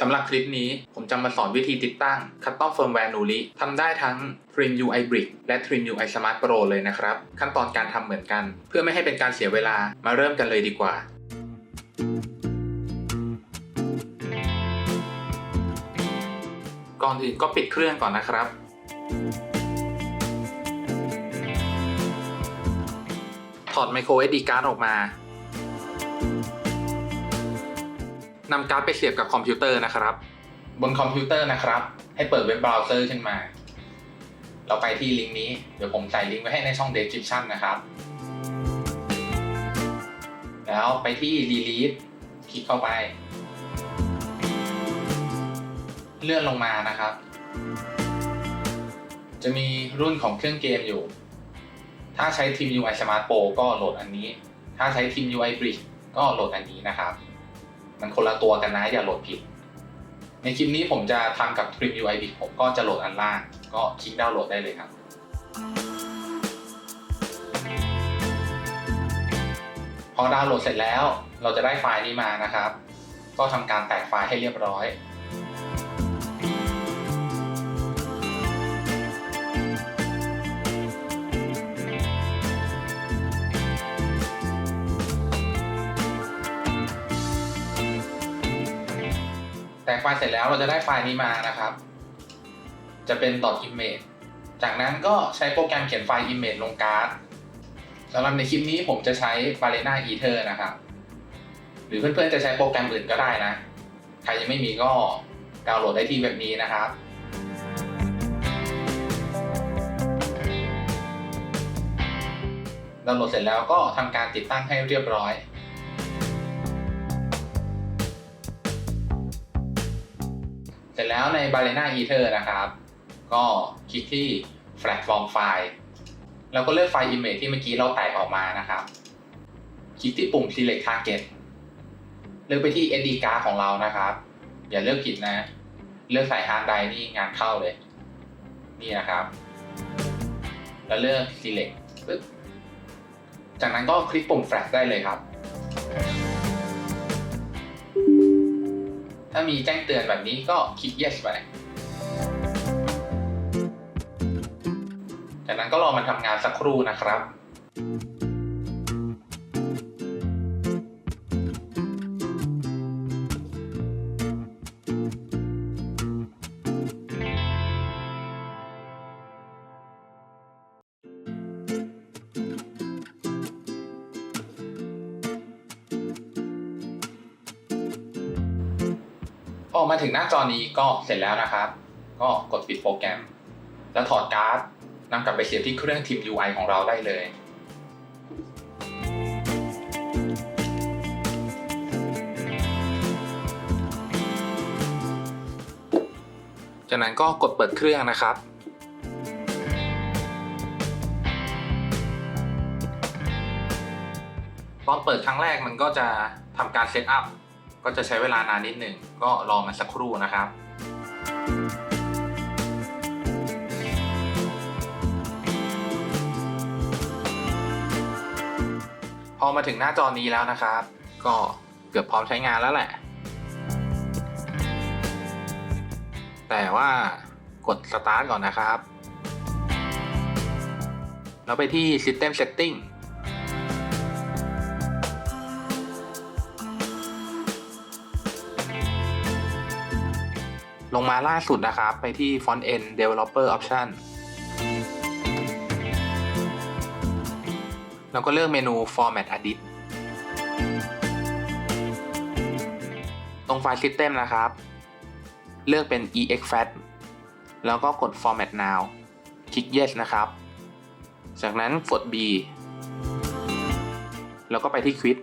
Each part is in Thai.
สำหรับคลิปนี้ผมจะมาสอนวิธีติดตั้ง Custom Firmware Nuli ทำได้ทั้ง Trim UI Brick และ Trim UI Smart Pro เลยนะครับ ขั้นตอนการทำเหมือนกัน เพื่อไม่ให้เป็นการเสียเวลามาเริ่มกันเลยดีกว่าก่อนอื่นก็ปิดเครื่องก่อนนะครับ ถอด micro SD card ออกมา นำการ์ดไปเสียบกับคอมพิวเตอร์นะครับ บนคอมพิวเตอร์นะครับ ให้เปิดเว็บเบราว์เซอร์ขึ้นมา เราไปที่ลิงก์นี้ เดี๋ยวผมใส่ลิงก์ไว้ให้ในช่อง description นะครับ แล้วไปที่ release คลิกเข้าไป เลื่อนลงมานะครับ จะมีรุ่นของเครื่องเกมอยู่ ถ้าใช้ Team UI Smart Pro ก็โหลดอันนี้ ถ้าใช้ Team UI Bridge ก็โหลดอันนี้นะครับ มันคนละตัวกันนะอย่าโหลดผิด ในคลิปนี้ผมจะทำกับ Trim UID ผมก็จะโหลดอันล่าง ก็คลิกดาวน์โหลดได้เลยครับ พอดาวน์โหลดเสร็จแล้ว เราจะได้ไฟล์นี้มานะครับ ก็ทำการแตกไฟล์ให้เรียบร้อย แตกไฟล์เสร็จแล้วเราจะได้ไฟล์นี้มานะครับ จะเป็น .image จากนั้นก็ใช้โปรแกรมเขียนไฟล์ image ลงการ์ดสำหรับในคลิปนี้ผมจะใช้ Balena Ether นะครับ หรือเพื่อนๆจะใช้โปรแกรมอื่นก็ได้นะ ใครยังไม่มีก็ดาวน์โหลดได้ที่เว็บนี้นะครับดาวน์โหลดเสร็จแล้วก็ทำการติดตั้งให้เรียบร้อย แล้วใน Balena Ether นะครับ ก็คลิกที่ Platform File แล้วก็เลือกไฟล์ Image ที่เมื่อกี้เราแตกออกมานะครับ คลิกที่ปุ่ม Select Target เลือกไปที่ SD card ของเรานะครับ อย่าเลือกผิดนะ เลือกใส่ Hard Drive นี่งานเข้าเลย นี่นะครับ แล้วเลือก Select ปึ๊บจากนั้นก็คลิกปุ่ม Flash ได้เลยครับ ถ้ามีแจ้งเตือนแบบนี้ก็คลิก yes ไป จากนั้นก็รอมันทำงานสักครู่นะครับ อมาถึงหน้าจอนี้ก็เสร็จแล้วนะครับ ก็กดปิดโปรแกรม แล้วถอดการ์ดนำกลับไปเสียบที่เครื่อง Team UI ของเราได้เลยจากนั้นก็กดเปิดเครื่องนะครับ ตอนเปิดครั้งแรกมันก็จะทำการเซตอัพ ก็จะใช้เวลานานนิดหนึ่งก็รอมันสักครู่นะครับพอมาถึงหน้าจอนี้แล้วนะครับ ก็เกือบพร้อมใช้งานแล้วแหละ แต่ว่ากด start ก่อนนะครับ แล้วไปที่ system setting ลงมาล่าสุดนะครับ ไปที่ Font End Developer Option แล้วก็เลือกเมนู Format Edit ตรงไฟล์ System นะครับ เลือกเป็น exFAT แล้วก็กด Format Now คลิก Yes นะครับ จากนั้นกด B แล้วก็ไปที่ Quit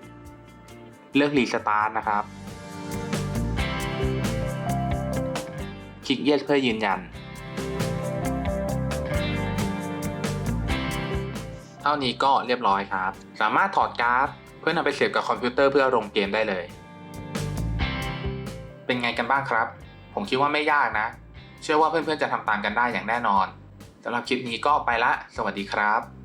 เลือก Restart นะครับ คลิก Yes เพื่อยืนยัน เท่านี้ก็เรียบร้อยครับ สามารถถอดการ์ดเพื่อนำไปเสียบกับคอมพิวเตอร์เพื่อลงเกมได้เลย เป็นไงกันบ้างครับ ผมคิดว่าไม่ยากนะ เชื่อว่าเพื่อนๆจะทำตามกันได้อย่างแน่นอนสำหรับคลิปนี้ก็ไปละ สวัสดีครับ